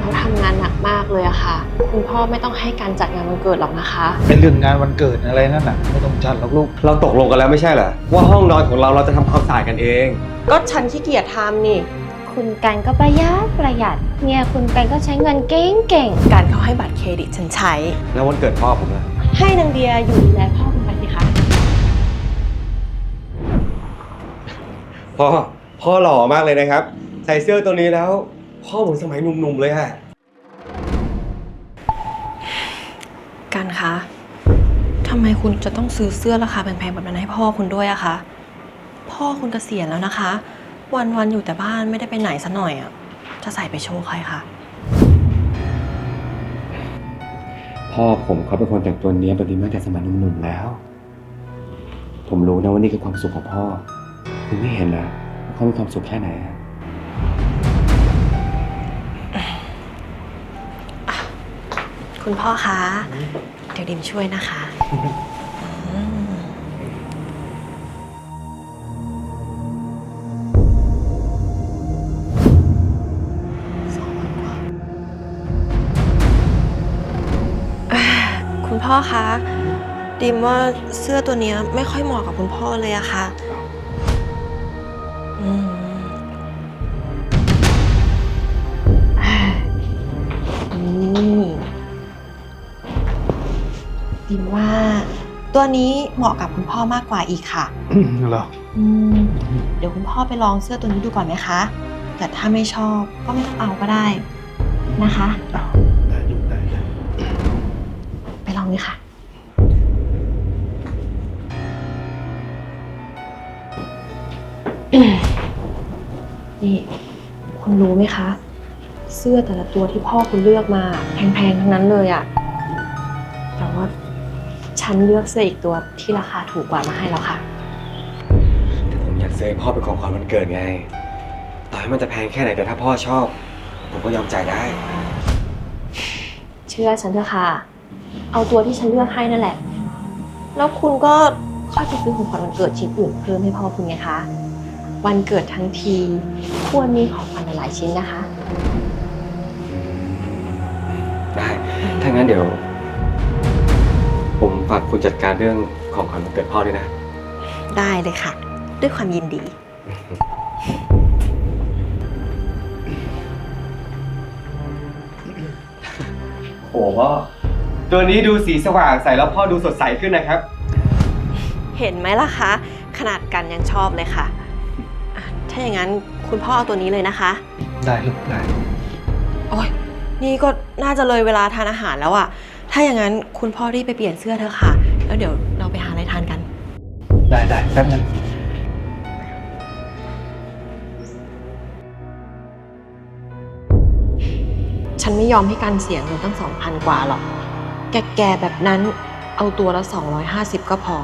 เขาทำงานหนักมากเลยอะค่ะ คุณพ่อไม่ต้องให้การจัดงานวันเกิดหรอกนะคะ เป็นเรื่องงานวันเกิดอะไรนั่นน่ะไม่ต้องจัดหรอกลูก เราตกลงกันแล้วไม่ใช่เหรอว่าห้องนอนของเราเราจะทำความสะอาดกันเอง ก็ฉันขี้เกียจทำนี่ คุณกันก็ประหยัดประหยัดเนี่ยคุณกันก็ใช้เงินเก่งเก่งการเขาให้บัตรเครดิตฉันใช้ แล้ววันเกิดพ่อผมล่ะให้นางเดียอยู่ดูแลพ่อคุณไปสิคะพ่อพ่อหล่อมากเลยนะครับ ใส่เสื้อตัวนี้แล้ว พ่อเหมือนสมัยหนุ่มๆเลยอะกันคะทำไมคุณจะต้องซื้อเสื้อราคาแพงๆแบบนั้นให้พ่อคุณด้วยอะคะ พ่อคุณเกษียณแล้วนะคะ วันๆอยู่แต่บ้านไม่ได้ไปไหนซะหน่อยอะจะใส่ไปโชว์ใครคะพ่อผมเขาเป็นคนแต่งตัวเนี้ยแบบนี้มาแต่สมัยหนุ่มๆแล้ว ผมรู้นะว่านี่คือความสุขของพ่อ คุณไม่เห็นนะว่าเขามีความสุขแค่ไหนอะ คุณพ่อคะ เดี๋ยวดิมช่วยนะคะอืมสองพันกว่าอ่าคุณพ่อคะดิมว่าเสื้อตัวเนี้ยไม่ค่อยเหมาะกับคุณพ่อเลยอะค่ะ ดิมว่าตัวนี้เหมาะกับคุณพ่อมากกว่าอีกค่ะ เหรออืมเดี๋ยวคุณพ่อไปลองเสื้อตัวนี้ดูก่อนไหมคะ แต่ถ้าไม่ชอบก็ไม่ต้องเอาก็ได้นะคะ อ้าวได้ลูกได้ได้ไปลองเลยค่ะ นี่ คุณรู้ไหมคะ เสื้อแต่ละตัวที่พ่อคุณเลือกมาแพงๆ ทั้งนั้นเลยอะแต่ว่า ฉันเลือกเสื้ออีกตัวที่ราคาถูกกว่ามาให้แล้วค่ะ แต่ผมอยากซื้อให้พ่อเป็นของขวัญวันเกิดไง ต่อให้มันจะแพงแค่ไหนแต่ถ้าพ่อชอบ ผมก็ยอมจ่ายได้ เชื่อฉันเถอะค่ะ เอาตัวที่ฉันเลือกให้นั่นแหละ แล้วคุณก็ค่อยไปซื้อของขวัญวันเกิดชิ้นอื่นเพิ่มให้พ่อคุณไงคะ วันเกิดทั้งที ควรมีของขวัญหลายๆชิ้นนะคะ ได้ ถ้างั้นเดี๋ยวผม ฝากคุณจัดการเรื่องของขวัญวันเกิดพ่อด้วยนะ ได้เลยค่ะ ด้วยความยินดีโอ้พ่อตัวนี้ดูสีสว่างใส่แล้วพ่อดูสดใสขึ้นนะครับ เห็นไหมล่ะคะ ขนาดกันยังชอบเลยค่ะอะ ถ้าอย่างนั้นคุณพ่อเอาตัวนี้เลยนะคะ ได้ลูกได้ โอ้ยนี่ก็น่าจะเลยเวลาทานอาหารแล้วอะ ถ้าอย่างนั้นคุณพ่อรีบไปเปลี่ยนเสื้อเถอะค่ะ แล้วเดี๋ยวเราไปหาอะไรทานกัน ได้ได้แป๊บนึงฉันไม่ยอมให้การเสียเงินตั้งสองพันกว่าหรอก แก่ๆแบบนั้นเอาตัวละ 250 ก็พอ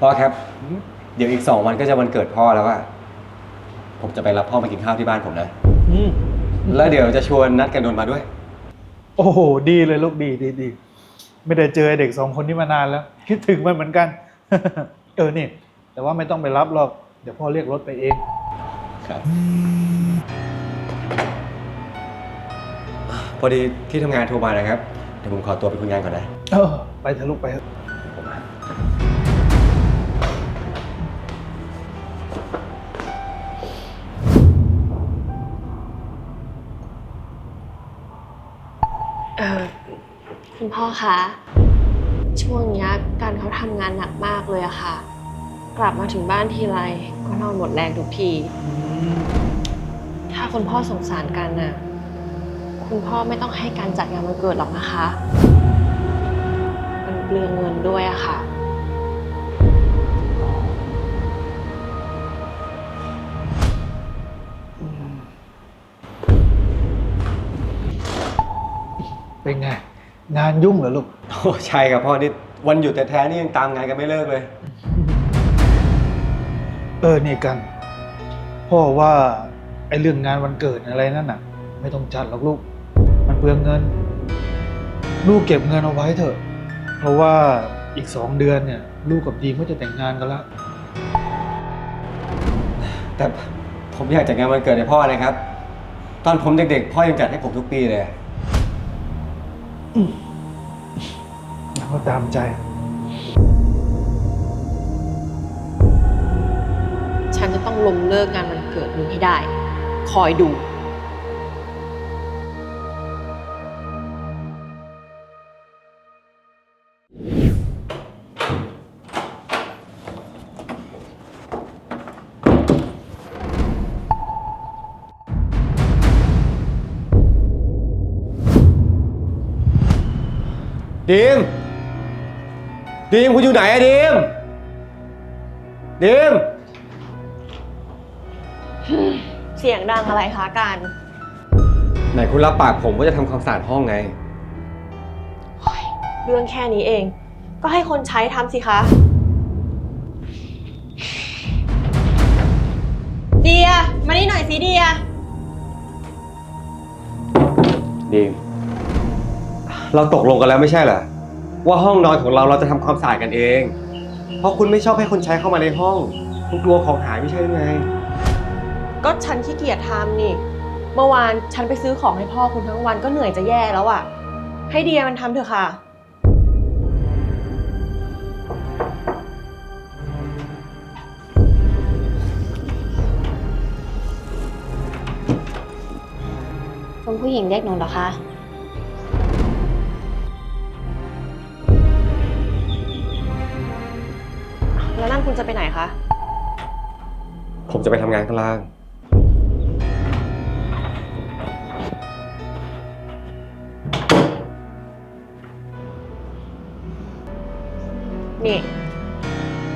พ่อครับ เดี๋ยวอีกสองวันก็จะวันเกิดพ่อแล้วอะผมจะไปรับพ่อมากินข้าวที่บ้านผมนะ อืมแล้วเดี๋ยวจะชวนนัดกันนนท์มาด้วย โอ้โห ดีเลยลูกดีดีดีไม่ได้เจอไอ้เด็กสองคนนี้มานานแล้ว คิดถึงมันเหมือนกัน เออนี่ แต่ว่าไม่ต้องไปรับหรอก เดี๋ยวพ่อเรียกรถไปเอง ครับ พอดีที่ทำงานโทรมานะครับเดี๋ยวผมขอตัวไปคุยงานก่อนนะ เออ ไปเถอะลูกไปเถอะผมมาเออคุณพ่อคะ ช่วงเนี้ยการเขาทำงานหนักมากเลยอะค่ะ กลับมาถึงบ้านทีไรก็นอนหมดแรงทุกที ถ้าคุณพ่อสงสารกันน่ะ คุณพ่อไม่ต้องให้การจัดงานวันเกิดหรอกนะคะ มันเปลืองเงินด้วยอะค่ะ เป็นไง งานยุ่งเหรอลูก โอ้ใช่ครับพ่อนี่วันหยุดแต่แท้ๆนี่ยังตามงานกันไม่เลิกเลย เออนี่กัน พ่อว่าไอ้เรื่องงานวันเกิดอะไรนั่นน่ะ ไม่ต้องจัดหรอกลูก มันเปลืองเงิน ลูกเก็บเงินเอาไว้เถอะ เพราะว่าอีกสองเดือนเนี่ย ลูกกับดีมก็จะแต่งงานกันแล้วแต่ผมอยากจัดงานวันเกิดให้พ่อนะครับ ตอนผมเด็กๆ พ่อยังจัดให้ผมทุกปีเลย ก็ตามใจ ฉันจะต้องล้มเลิกงานวันเกิดมึงให้ได้ คอยดู ดีม ดีมคุณอยู่ไหนอะดีม ดีม เสียงดังอะไรคะการไหนคุณรับปากผมว่าจะทำความสะอาดห้องไง เรื่องแค่นี้เอง ก็ให้คนใช้ทำสิคะ เดีย มานี่หน่อยสิเดีย ดีม เราตกลงกันแล้วไม่ใช่เหรอว่าห้องนอนของเราเราจะทำความสะอาดกันเอง เพราะคุณไม่ชอบให้คนใช้เข้ามาในห้อง คุณกลัวของหายไม่ใช่หรือไง ก็ฉันขี้เกียจทำนี่ เมื่อวานฉันไปซื้อของให้พ่อคุณทั้งวันก็เหนื่อยจะแย่แล้วอะ่ะ ให้เดียมันทำเถอะค่ะ คุณผู้หญิงเรียกหนูเหรอคะ คุณจะไปไหนคะ ผมจะไปทำงานข้างล่าง นี่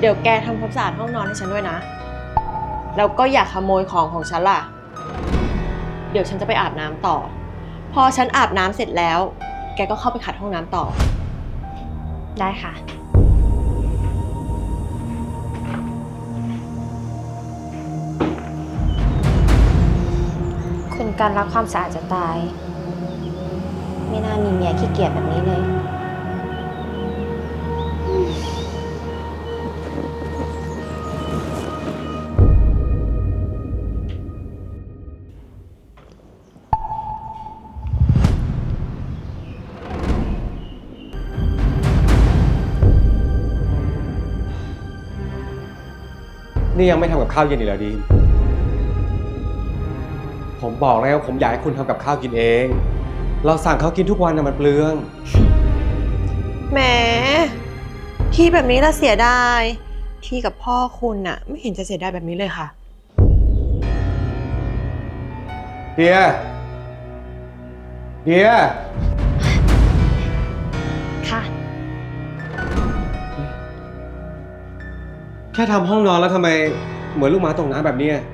เดี๋ยวแกทำความสะอาดห้องนอนให้ฉันด้วยนะ แล้วก็อย่าขโมยของของฉันล่ะ เดี๋ยวฉันจะไปอาบน้ำต่อ พอฉันอาบน้ำเสร็จแล้ว แกก็เข้าไปขัดห้องน้ำต่อ ได้ค่ะ การรักความสะอาดจะตาย ไม่น่ามีเมียขี้เกียจแบบนี้เลย นี่ยังไม่ทำกับข้าวเย็นอีกแล้วดีม ผมบอกแล้วผมอยากให้คุณทำกับข้าวกินเอง เราสั่งเขากินทุกวันนะมันเปลือง แหมที่แบบนี้ละเสียดายที่กับพ่อคุณน่ะ ไม่เห็นจะเสียดายแบบนี้เลยค่ะ เดีย เดีย ค่ะ แค่ทำห้องนอนแล้วทำไมเหมือนลูกหมาตกน้ำแบบเนี้ยพอ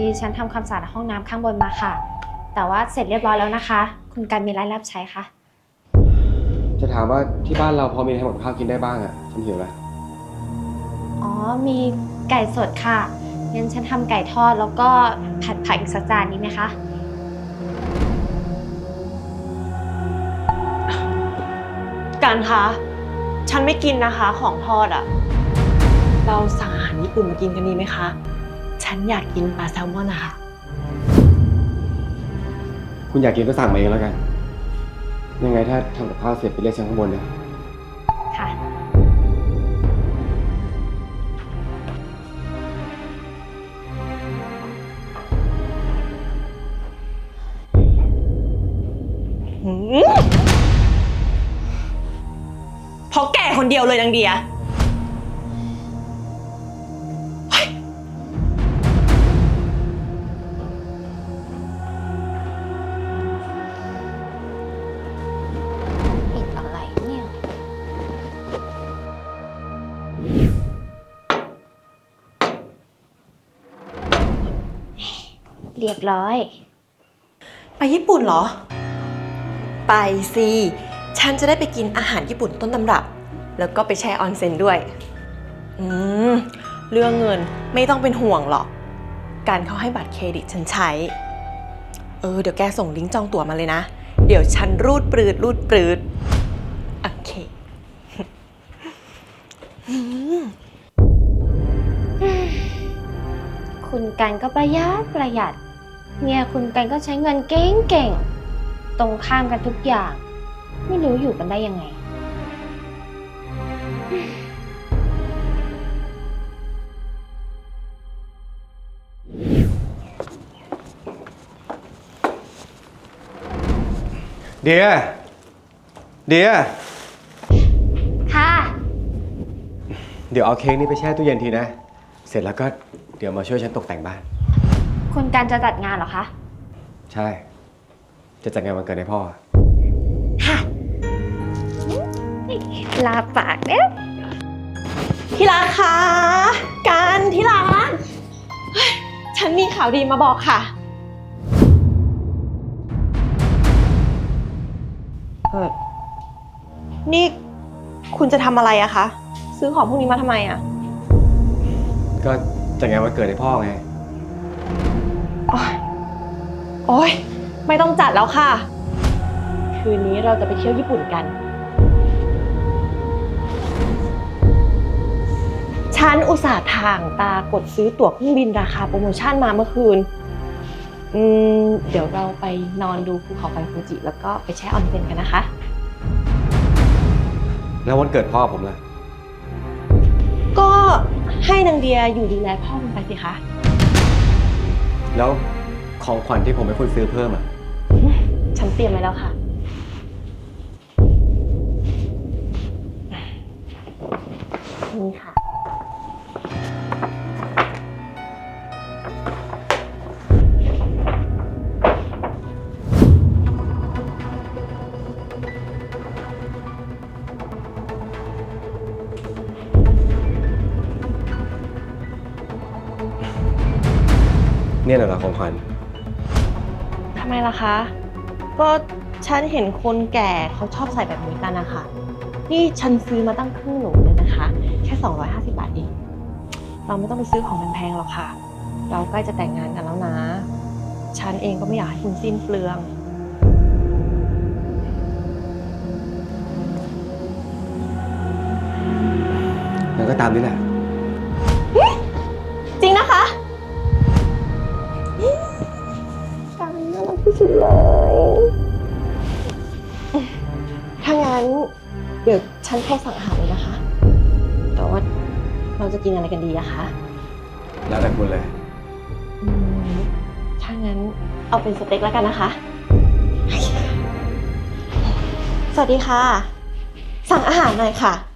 ดีฉันทำความสะอาดห้องน้ำข้างบนมาค่ะ แต่ว่าเสร็จเรียบร้อยแล้วนะคะ คุณการมีรายรับใช้ค่ะจะถามว่าที่บ้านเราพอมีทำกับข้าวกินได้บ้างอะฉันหิวแล้วอ๋อ มีไก่สดค่ะงั้นฉันทำไก่ทอดแล้วก็ผัดผักอีกสักจานนี้ไหมคะ การคะฉันไม่กินนะคะของทอดอะเราสั่งอาหารญี่ปุ่นมากินกันดีไหมคะ ฉันอยากกินปลาแซลมอนนะคะ คุณอยากกินก็สั่งมาเองแล้วกัน ยังไงถ้าทำกับข้าวเสร็จไปเรียกฉันข้างบนนะค่ะ หืมเพราะแกคนเดียวเลยนางเดีย เรียบร้อย ไปญี่ปุ่นเหรอ ไปสิ ฉันจะได้ไปกินอาหารญี่ปุ่นต้นตำรับ แล้วก็ไปแช่ออนเซ็นด้วย อืม เรื่องเงินไม่ต้องเป็นห่วงหรอก การเขาให้บัตรเครดิตฉันใช้ เออ เดี๋ยวแกส่งลิงก์จองตั๋วมาเลยนะ เดี๋ยวฉันรูดปรืดรูดปรืดโอเคคุณกันก็ประหยัดประหยัด เมียคุณกันก็ใช้เงินเก่งเก่งๆ ตรงข้ามกันทุกอย่าง ไม่รู้อยู่กันได้ยังไง เดีย เดีย ค่ะ เดี๋ยวเอาเค้กนี้ไปแช่ตู้เย็นทีนะ เสร็จแล้วก็เดี๋ยวมาช่วยฉันตกแต่งบ้าน คุณกันจะจัดงานเหรอคะ ใช่ จะจัดงานวันเกิดให้พ่อ ค่ะ ลาปากเนี่ยที่รักคะการที่รักเฮ้ยฉันมีข่าวดีมาบอกค่ะ เออนี่คุณจะทำอะไรอะคะ ซื้อของพวกนี้มาทำไมอะ ก็จัดงานวันเกิดให้พ่อไง โอ๊ยโอ๊ย ไม่ต้องจัดแล้วค่ะ คืนนี้เราจะไปเที่ยวญี่ปุ่นกัน ฉันอุตส่าห์ทางตากดซื้อตั๋วเครื่องบินราคาโปรโมชั่นมาเมื่อคืน อืม เดี๋ยวเราไปนอนดูภูเขาไฟฟูจิ แล้วก็ไปแช่ออนเซ็นกันนะคะ แล้ววันเกิดพ่อผมล่ะ ก็ให้นางเดียอยู่ดูแลพ่อมันไปสิคะ แล้วของขวัญที่ผมให้คุณซื้อเพิ่มอะ ฉันเตรียมไว้แล้วค่ะ นี่ค่ะ เนี่ยน่ะเหรอของขวัญทำไมล่ะคะ ก็ฉันเห็นคนแก่เขาชอบใส่แบบนี้กันนะคะ นี่ฉันซื้อมาตั้งครึ่งหนูเลยนะคะ แค่ 250 บาทเอง เราไม่ต้องไปซื้อของแพงๆหรอกค่ะ เราใกล้จะแต่งงานกันแล้วนะ ฉันเองก็ไม่อยากให้คุณสิ้นเปลืองแล้วก็ตามนี่แหละจ ที่สุดเลย ถ้างั้น เดี๋ยวฉันโทรสั่งอาหารเลยนะคะ แต่ว่าเราจะกินอะไรกันดีอะคะ แล้วแต่คุณเลย อืมถ้างั้นเอาเป็นสเต็กแล้วกันนะคะ สวัสดีค่ะ สั่งอาหารหน่อยค่ะค่ะ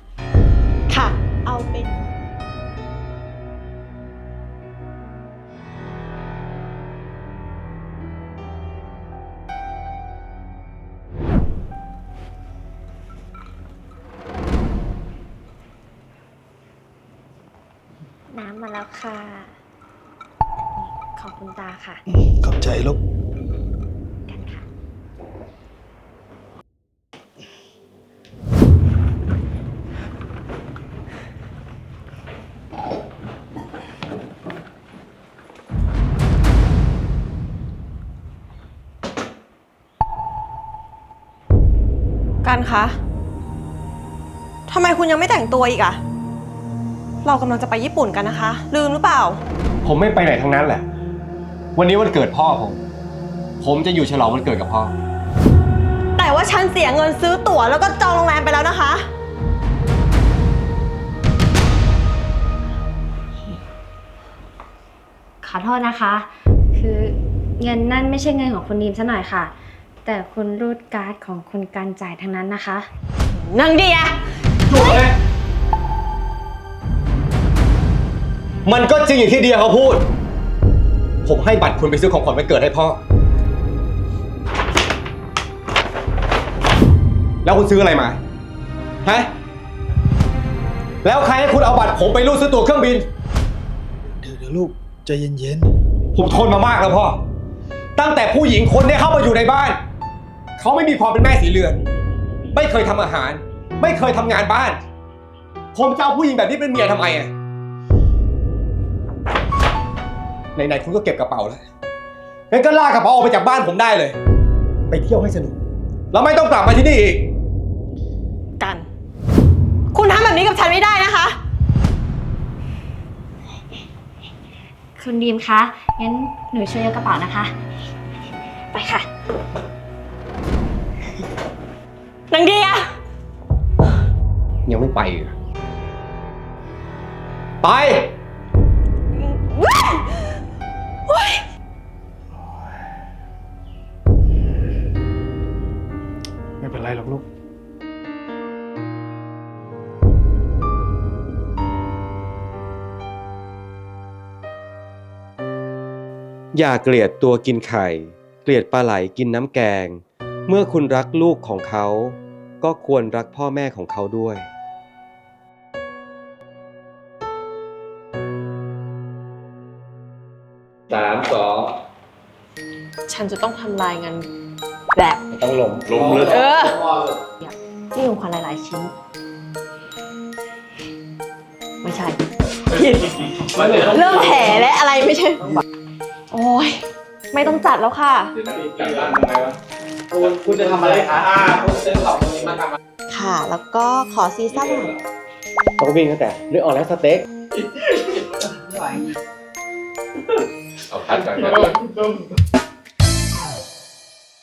ค่ะขอบคุณตาค่ะขอบใจลูก กันค่ะ กันคะ ทำไมคุณยังไม่แต่งตัวอีกอะ เรากำลังจะไปญี่ปุ่นกันนะคะ ลืมหรือเปล่า ผมไม่ไปไหนทั้งนั้นแหละ วันนี้วันเกิดพ่อผม ผมจะอยู่ฉลองวันเกิดกับพ่อ แต่ว่าฉันเสียเงินซื้อตั๋วแล้วก็จองโรงแรมไปแล้วนะคะ ขอโทษนะคะ คือเงินนั่นไม่ใช่เงินของคุณดีมซะหน่อยค่ะ แต่คุณรูดการ์ดของคุณการจ่ายทั้งนั้นนะคะ นางเดีย มันก็จริงอย่างที่เดียเขาพูด ผมให้บัตรคุณไปซื้อของขวัญวันเกิดให้พ่อ แล้วคุณซื้ออะไรมา ฮะ แล้วใครให้คุณเอาบัตรผมไปรูดซื้อตั๋วเครื่องบิน เดี๋ยวเดี๋ยวลูกใจเย็นผมทนมามากแล้วพ่อ ตั้งแต่ผู้หญิงคนเนี้เข้ามาอยู่ในบ้าน เขาไม่มีความเป็นแม่สีเรือน ไม่เคยทำอาหาร ไม่เคยทำงานบ้าน ผมจะเอาผู้หญิงแบบนี้เป็นเมียทำไมอะ ไหนๆคุณก็เก็บกระเป๋าแล้วงั้นก็ลากกระเป๋าออกไปจากบ้านผมได้เลย ไปเที่ยวให้สนุก แล้วไม่ต้องกลับมาที่นี่อีก กัน คุณทำแบบนี้กับฉันไม่ได้นะคะ คุณดีมคะ งั้นหนูช่วยยกกระเป๋านะคะ ไปค่ะ นางเดีย ยังไม่ไปอีกเหรอไป เป็นไรหรอกลูก อย่าเกลียดตัวกินไข่ เกลียดปลาไหลกินน้ำแกง เมื่อคุณรักลูกของเขา ก็ควรรักพ่อแม่ของเขาด้วย สามสอง ฉันจะต้องทำลายเงิน แบบต้องลงลงเลยเออนี่ของขวัญหลายๆชิ้น ไม่ใช่ผิดเรื่องแผลและอะไรไม่ใช่ โอ้ยไม่ต้องจัดแล้วค่ะคุณจะทำอะไรคะอ่าคุณซื้อของตรงนี้มาทำค่ะ แล้วก็ขอซีซั่นหน่อยต้องวิ่งตั้งแต่เลือกออกแล้วสเต็กเอาพัดก่อน